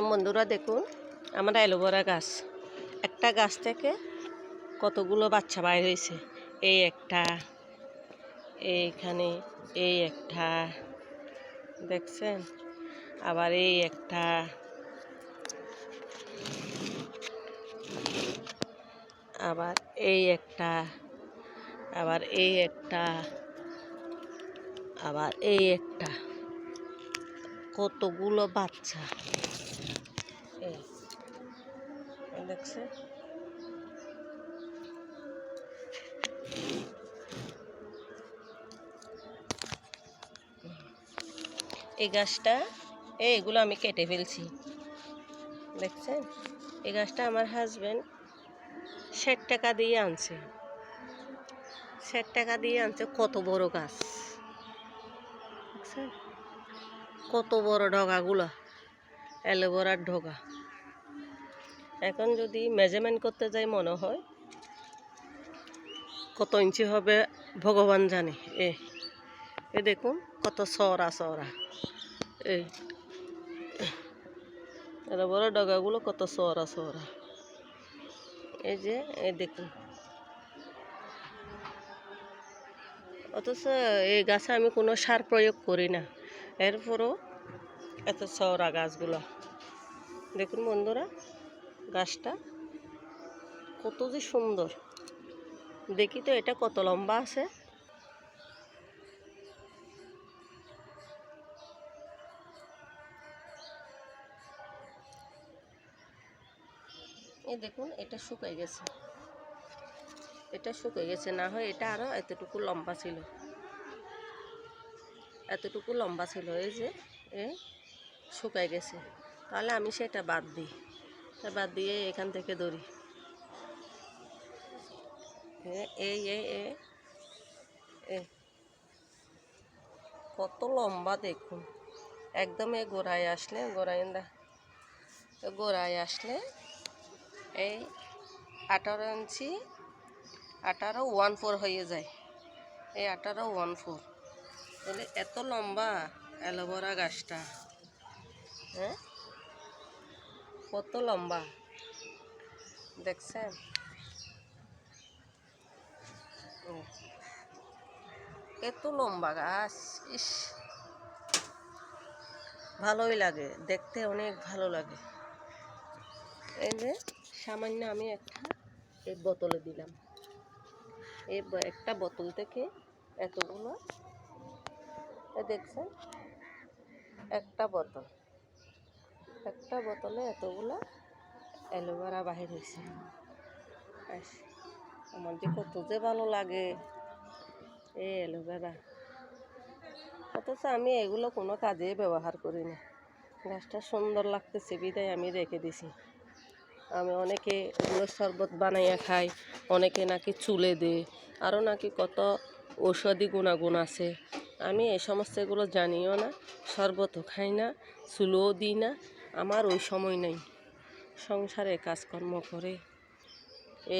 বন্ধুরা দেখুন, আমার অ্যালোভেরা গাছ। একটা গাছ থেকে কতগুলো বাচ্চা বাইর হয়েছে? এই একটা, এইখানে এই একটা, দেখছেন? আবার এই একটা। আবার এই একটা, আবার এই একটা, আবার এই একটা। কতগুলো বাচ্চা। এই এই এই গাছটা, এই এগুলো আমি কেটে ফেলছি। দেখছেন? এই গাছটা আমার হাজব্যান্ড ষাট টাকা দিয়ে আনছে। ষাট টাকা দিয়ে আনছে, কত বড় গাছ। দেখছেন? কত বড় ডগাগুলো। অ্যালোভেরার ডগা এখন যদি মেজারমেন্ট করতে যাই মনে হয়, কত ইঞ্চি হবে ভগবান জানে। এ এ দেখুন কত সরা সরা। এই বড় ডগাগুলো কত সরা সরা। এই যে এই দেখুন। অথচ এই গাছে আমি কোনো সার প্রয়োগ করি না। এরপরও এত চওড়া গাছগুলো। দেখুন বন্ধুরা, গাছটা কত যে সুন্দর। দেখি তো এটা কত লম্বা আছে। এই দেখুন, এটা শুকাই গেছে। এটা শুকিয়ে গেছে, না হয় এটা আরও এতটুকু লম্বা ছিল। এতটুকু লম্বা ছিল, এই যে এ শুকাই গেছে। তাহলে আমি সেটা বাদ দিই। বাদ দিয়ে এখান থেকে ধরি। এই এ এ কত লম্বা দেখুন। একদম এই গোড়ায় আসলে, গোড়ায় না গোড়ায় আসলে এই আঠারো ইঞ্চি, আঠারো ওয়ান ফোর হয়ে যায়। এই আঠারো ওয়ান ফোর। তাহলে এত লম্বা অ্যালোভেরা গাছটা। হ্যাঁ? কত লম্বা? দেখছেন? এত লম্বা গাছ, ইস। ভালোই লাগে, দেখতে অনেক ভালো লাগে। এই যে সামান্য আমি একটা এই বোতলে দিলাম। এই একটা বোতল থেকে এতগুলো দেখছেন? একটা বোতল। একটা বোতলে এতগুলো অ্যালোভেরা বাহির হয়েছে। আমার যে কত যে ভালো লাগে। এই অ্যালোভেরা। অথচ আমি এগুলো কোনো কাজে ব্যবহার করি না গাছটা সুন্দর লাগতেছে, বিদায় আমি রেখে দিছি। আমি অনেকে এগুলো শরবত বানাইয়া খাই, অনেকে নাকি চুলে দেয় আরও নাকি কত ঔষধি গুণাগুণ আছে। আমি এই সমস্ত এগুলো জানিও না, শরবতও খাই না, চুলোও দিই না আমার ওই সময় নেই। সংসারে কাজকর্ম করে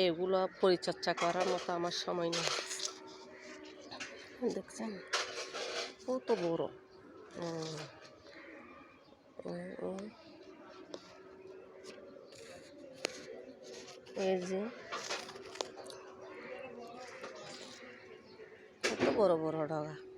এগুলো পরিচর্যা করার মতো আমার সময় নেই। দেখছেন? কত বড়। এই যে কত বড় বড় ডগা।